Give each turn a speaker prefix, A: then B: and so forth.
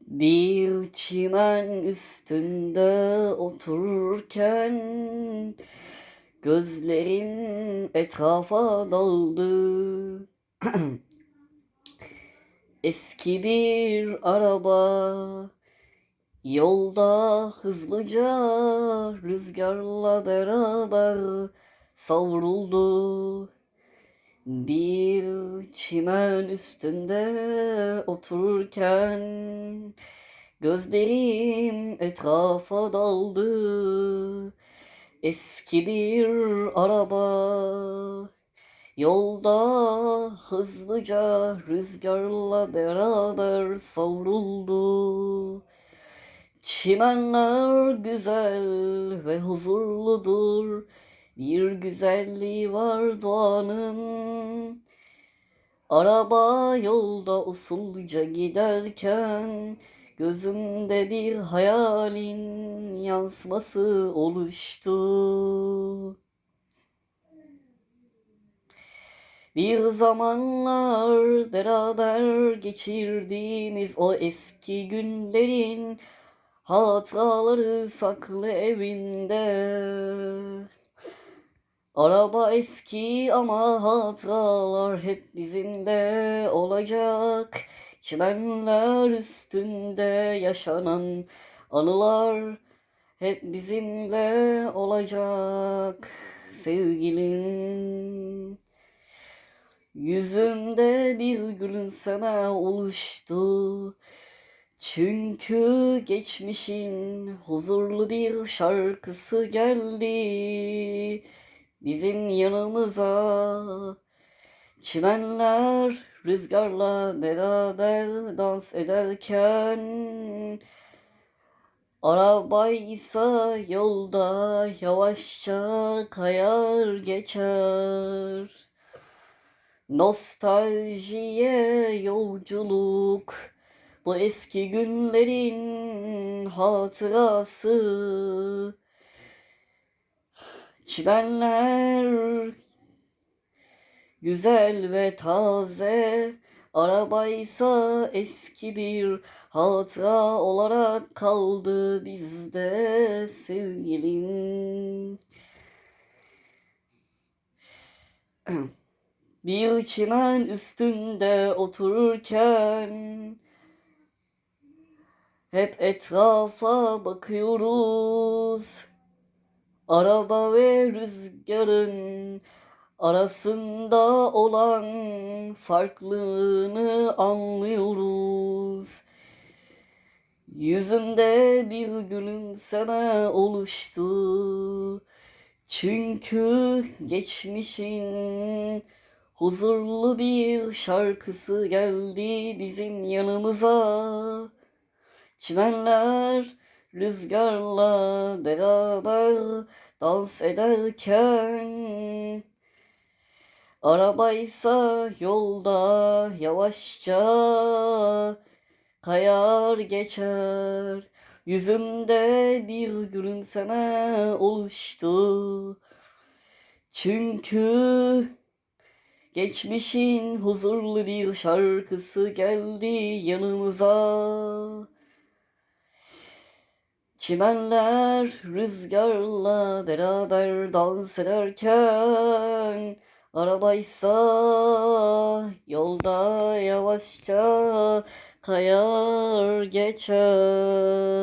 A: Bir çimen üstünde otururken Gözlerim etrafa daldı. Eski bir araba Yolda hızlıca rüzgarla beraber savruldu bir çimen üstünde otururken gözlerim etrafa daldı. Eski bir araba yolda hızlıca rüzgarla beraber savruldu. Çimenler güzel ve huzurludur. Bir güzelliği var doğanın. Araba yolda usulca giderken gözümde bir hayalin yansıması oluştu. Bir zamanlar beraber geçirdiğimiz o eski günlerin hatıraları saklı evinde. Araba eski ama hatıralar hep bizimle olacak. Çimenler üstünde yaşanan anılar hep bizimle olacak sevgilim. Yüzümde bir gülümseme oluştu. Çünkü geçmişin huzurlu bir şarkısı geldi bizim yanımıza. Çimenler rüzgarla beraber dans ederken Arabaysa yolda yavaşça kayar geçer. Nostaljiye yolculuk bu eski günlerin hatırası. Çimenler güzel ve taze Arabaysa eski bir hatıra olarak kaldı bizde sevgilim. Bir çimen üstünde otururken hep etrafa bakıyoruz. Araba ve rüzgarın arasında olan farklılığını anlıyoruz. Yüzümde bir gülümseme oluştu. Çünkü geçmişin huzurlu bir şarkısı geldi bizim yanımıza. Çimenler rüzgarla beraber dans ederken Arabaysa yolda yavaşça kayar geçer. Yüzümde bir gülümseme oluştu. Çünkü geçmişin huzurlu bir şarkısı geldi yanımıza Çimenler rüzgarla beraber dans ederken Arabaysa yolda yavaşça kayar geçer